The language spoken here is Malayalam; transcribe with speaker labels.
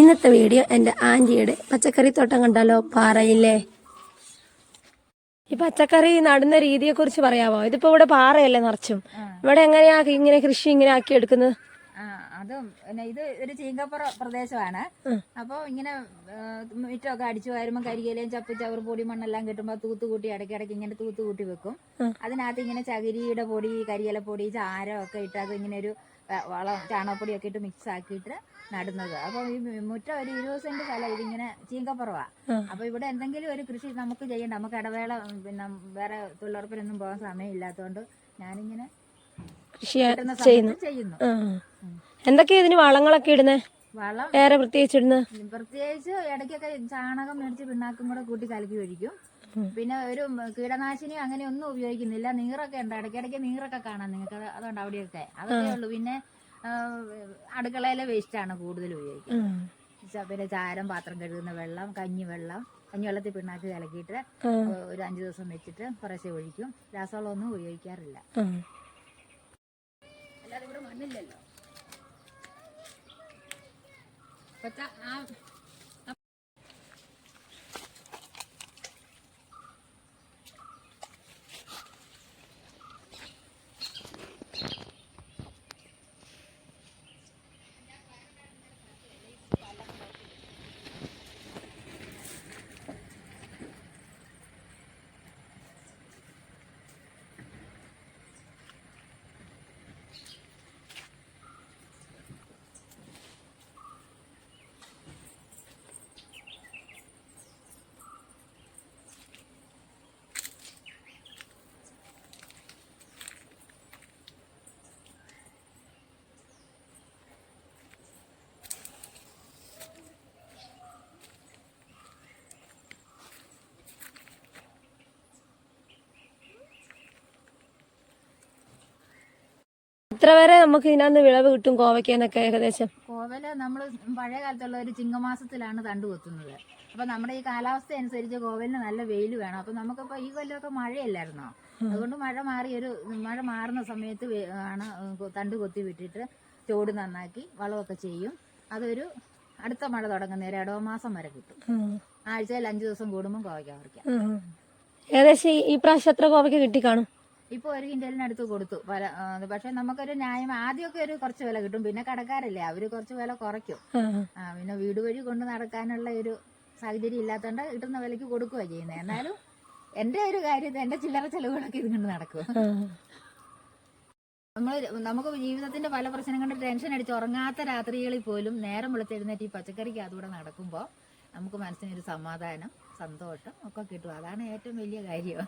Speaker 1: ഇന്നത്തെ വീഡിയോ എന്റെ ആന്റിയുടെ പച്ചക്കറി തോട്ടം കണ്ടാലോ പാറയില്ലേ? ഈ പച്ചക്കറി നടുന്ന രീതിയെ കുറിച്ച് പറയാമോ? ഇതിപ്പോ ഇവിടെ പാറയല്ലേ നിറച്ചും. ഇവിടെ എങ്ങനെയാ ഇങ്ങനെ കൃഷി ഇങ്ങനെ ആക്കി എടുക്കുന്നത്
Speaker 2: അതും പിന്നെ ഇത് ഒരു ചീങ്കപ്പുറ പ്രദേശമാണ്. അപ്പോൾ ഇങ്ങനെ മുറ്റമൊക്കെ അടിച്ചു വരുമ്പോൾ കരിയിലയും ചപ്പ് ചവർ പൊടി മണ്ണെല്ലാം കിട്ടുമ്പോൾ തൂത്തുകൂട്ടി ഇടയ്ക്കിടയ്ക്ക് ഇങ്ങനെ തൂത്തുകൂട്ടി വെക്കും. അതിനകത്ത് ഇങ്ങനെ ചകിരിയുടെ പൊടി കരിയില പൊടി ചാരം ഒക്കെ ഇട്ട് അത് ഇങ്ങനെ ഒരു വളം ചാണകപ്പൊടിയൊക്കെ ഇട്ട് മിക്സ് ആക്കിയിട്ട് നടുന്നത്. അപ്പോൾ ഈ മുറ്റ ഒരു ഇരുപത് സെന്റ് സ്ഥലം ഇതിങ്ങനെ ചീങ്കപ്പുറവാ. അപ്പൊ ഇവിടെ എന്തെങ്കിലും ഒരു കൃഷി നമുക്ക് ചെയ്യണ്ട. നമുക്ക് ഇടവേള പിന്നെ വേറെ തൊഴിലുറപ്പിനൊന്നും പോകാൻ സമയം ഇല്ലാത്തതുകൊണ്ട് ഞാനിങ്ങനെ
Speaker 1: കൃഷി ചെയ്യുന്നു. എന്തൊക്കെയാ ഇതിന് വളങ്ങളൊക്കെ ഇടുന്നേ?
Speaker 2: വളം
Speaker 1: വേറെ പ്രത്യേകിച്ച് ഇടുന്നത്
Speaker 2: പ്രത്യേകിച്ച് ഇടയ്ക്കൊക്കെ ചാണകം മേടിച്ച് പിണ്ണാക്കും കൂടെ കൂട്ടി കലക്കി ഒഴിക്കും. പിന്നെ ഒരു കീടനാശിനി അങ്ങനെ ഒന്നും ഉപയോഗിക്കുന്നില്ല. നീറൊക്കെ ഉണ്ട്. ഇടയ്ക്കിടയ്ക്ക് നീറൊക്കെ കാണാം നിങ്ങൾക്ക്. അതുകൊണ്ട് അവിടെയൊക്കെ. അതൊക്കെ ഉള്ളൂ. പിന്നെ അടുക്കളയിലെ വേസ്റ്റ് ആണ് കൂടുതൽ ഉപയോഗിക്കുന്നത്. പിന്നെ ചാരം പാത്രം കഴുകുന്ന വെള്ളം കഞ്ഞി വെള്ളം. കഞ്ഞി വെള്ളത്തിൽ പിണ്ണാക്ക് കലക്കിയിട്ട് ഒരു അഞ്ചു ദിവസം വെച്ചിട്ട് കുറേശ്ശെ ഒഴിക്കും. രാസവളമൊന്നും ഉപയോഗിക്കാറില്ല. അല്ലാതെ ഇവിടെ മണ്ണില്ലല്ലോ. ആ.
Speaker 1: എത്ര വരെ നമുക്ക് ഇതിനകത്ത് വിളവ് കിട്ടും കോവയ്ക്കാന്നൊക്കെ ഏകദേശം.
Speaker 2: കോവൽ നമ്മൾ പഴയ കാലത്തുള്ള ഒരു ചിങ്ങമാസത്തിലാണ് തണ്ട് കൊത്തുന്നത്. അപ്പൊ നമ്മുടെ ഈ കാലാവസ്ഥ അനുസരിച്ച് കോവലിന് നല്ല വെയിൽ വേണം. അപ്പൊ നമുക്കിപ്പോ ഈ കൊല്ലമൊക്കെ മഴയല്ലായിരുന്നോ? അതുകൊണ്ട് മഴ മാറി ഒരു മഴ മാറുന്ന സമയത്ത് ആണ് തണ്ട് കൊത്തി വിട്ടിട്ട് ചോട് നന്നാക്കി വളമൊക്കെ ചെയ്യും. അതൊരു അടുത്ത മഴ തുടങ്ങുന്നേരം ഇടവമാസം വരെ കിട്ടും. ആഴ്ചയിൽ അഞ്ചു ദിവസം കൂടുമ്പോൾ കോവയ്ക്ക പറിക്കാം.
Speaker 1: ഏകദേശം ഈ- പ്രാവശ്യം എത്ര കോവയ്ക്ക് കിട്ടി കാണും?
Speaker 2: ഇപ്പോൾ ഒരു കിൻഡലിനടുത്ത് കൊടുത്തു. പല പക്ഷെ നമുക്കൊരു ന്യായം ആദ്യമൊക്കെ ഒരു കുറച്ച് വില കിട്ടും. പിന്നെ കടക്കാരല്ലേ അവർ കുറച്ച് വില കുറയ്ക്കും.
Speaker 1: ആ.
Speaker 2: പിന്നെ വീട് വഴി കൊണ്ട് നടക്കാനുള്ള ഒരു സാഹചര്യം ഇല്ലാത്തതുകൊണ്ട് കിട്ടുന്ന വിലക്ക് കൊടുക്കുക ചെയ്യുന്നത് എന്നാലും എന്റെ ഒരു കാര്യത്തിൽ എന്റെ ചില്ലറ ചെലവുകളൊക്കെ ഇത് കൊണ്ട് നടക്കും നമ്മൾ നമുക്ക് ജീവിതത്തിന്റെ പല പ്രശ്നം കൊണ്ട് ടെൻഷൻ അടിച്ച് ഉറങ്ങാത്ത രാത്രികളിൽ പോലും നേരം വെളുത്തെഴുന്നേറ്റ് ഈ പച്ചക്കറിക്ക് അതുകൂടെ നടക്കുമ്പോൾ നമുക്ക് മനസ്സിനൊരു സമാധാനം സന്തോഷം ഒക്കെ കിട്ടും. അതാണ് ഏറ്റവും വലിയ കാര്യം.